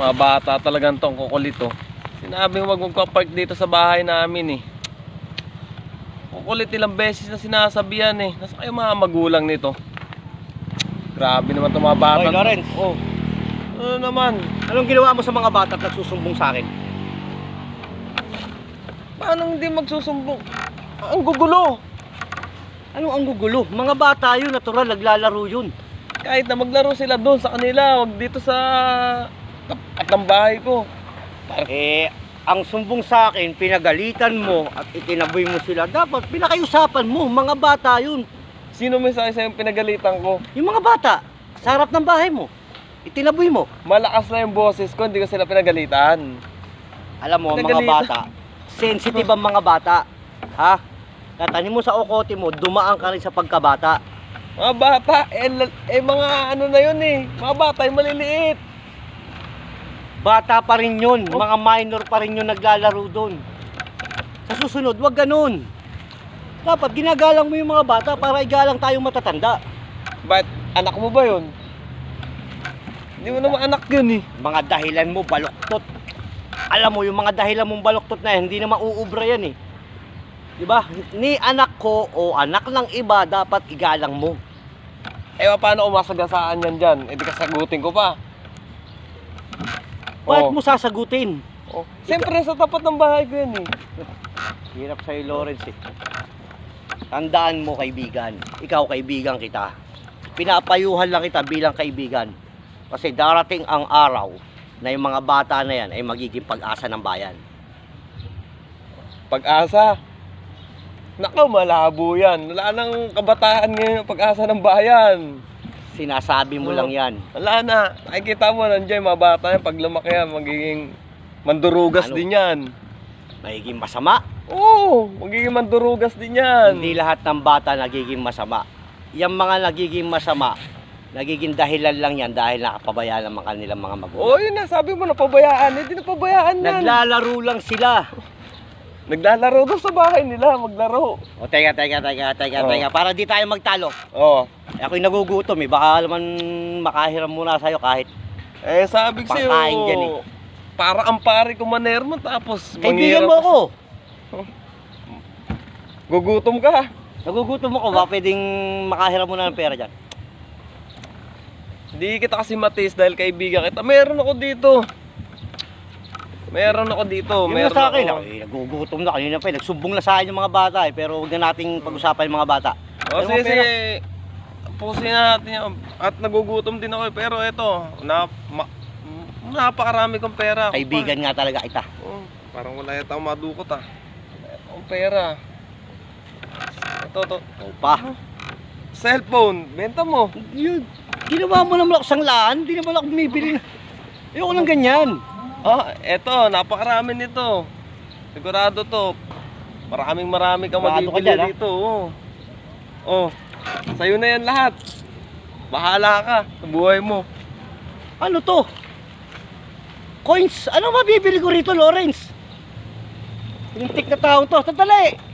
Mga bata talagang tong kukulito. Sinabi huwag magpa-park dito sa bahay namin eh. Kukulit ilang beses na sinasabihan eh. Nasa kayo mga magulang nito? Grabe naman itong mga bata. Hoy, Lawrence. Oh. Ano naman? Anong ginawa mo sa mga bata at nagsusumbong sa akin? Paano hindi magsusumbong? Ang gugulo. Ano ang gugulo? Mga bata yun, natural, naglalaro yun. Kahit na maglaro sila doon sa kanila, wag dito sa tapat ng bahay ko. Eh, ang sumbong sa akin, pinagalitan mo at itinaboy mo sila. Dapat pinakiusapan mo, mga bata yun. Sino may sa yung pinagalitan ko? Yung mga bata, sa harap ng bahay mo. Itinaboy mo. Malakas na yung boses ko, hindi ko sila pinagalitan. Alam mo, mga Pinagalitan. bata, sensitive ang mga bata. Ha? Tatanin mo sa okote mo, dumaan ka rin sa pagkabata. Mga bata, eh, lal- eh mga ano na yun eh. Mga bata, yung maliliit. Bata pa rin yun, Oh. mga minor pa rin yun naglalaro doon. Sa susunod, wag ganun. Dapat ginagalang mo yung mga bata para igalang tayong matatanda. Ba't anak mo ba yun? Hindi mo naman anak yun eh. Mga dahilan mo, baluktot. Alam mo, yung mga dahilan mong baluktot na yan, hindi na mauubra yan eh. Di ba? Ni anak ko o anak ng iba, dapat igalang mo. Eh paano kung masagasaan yan dyan? Eh di kasagutin ko pa. Bakit Oh. mo sasagutin? Oh. Siyempre sa tapat ng bahay ko yan eh. Hirap sa'yo, Lawrence eh. Tandaan mo, kaibigan. Ikaw, kaibigan kita. Pinapayuhan lang kita bilang kaibigan. Kasi darating ang araw na yung mga bata na yan ay magiging pag-asa ng bayan. Pag-asa. Nako, malabo yan. Wala nang kabataan ngayon ang pag-asa ng bayan. Sinasabi mo Oo. lang yan. Wala na. Nakikita mo nandiyan yung mga bata yan. Pag lumaki yan, magiging mandurugas Ano? din yan. Magiging masama. Oo, magiging mandurugas din yan. Hindi lahat ng bata nagiging masama. Yung mga nagiging masama, nagiging dahilan lang yan dahil nakapabayaan ang kanilang mga magulang. Oo, yun na. Sabi mo napabayaan. Hindi napabayaan yan. Naglalaro lang sila. Naglalaro doon sa bahay nila. Maglaro. O teka, teka, teka, teka, Oo. teka. Para di tayo magtalo. Oo. Eh, ako'y nagugutom eh. Baka naman makahiram muna sa'yo kahit Eh, sabi ko sa'yo. Pangkain dyan eh. Para ang pare ko manermo tapos Kaibigan mo manghirap- ako. Gugutom ka. Nagugutom ako. Baka pwedeng makahiram muna ng pera dyan. Hindi kita kasi matis dahil kaibigan kita. Meron ako dito. Meron ako dito. Yung Meron sa akin, ako. ako, eh, nagugutom na kanina pa. eh. Nagsumbong na sa akin yung mga bata eh. Pero huwag na nating pag-usapan yung mga bata. O Ano sige, sige. Pusin natin yan. At nagugutom din ako eh. Pero eto, na, ma, napakarami kong pera. Kaibigan nga talaga kita. Pa. Oh, parang wala yata akong madukot ah. Akong pera. Ito, ito. O pa. Cellphone, benta mo. Yun. Ginawa mo naman ako sanglaan. Hindi naman ako bumibili. Ayoko ng ganyan. Ah, eto, napakarami nito. Sigurado to. Maraming marami kang Sigurado ka mabibili dyan, dito. Oh. oh, sa'yo na yan lahat. Bahala ka sa buhay mo. Ano to? Coins. Ano mabibili ko rito, Lawrence? Lintik na taong to. Sandali.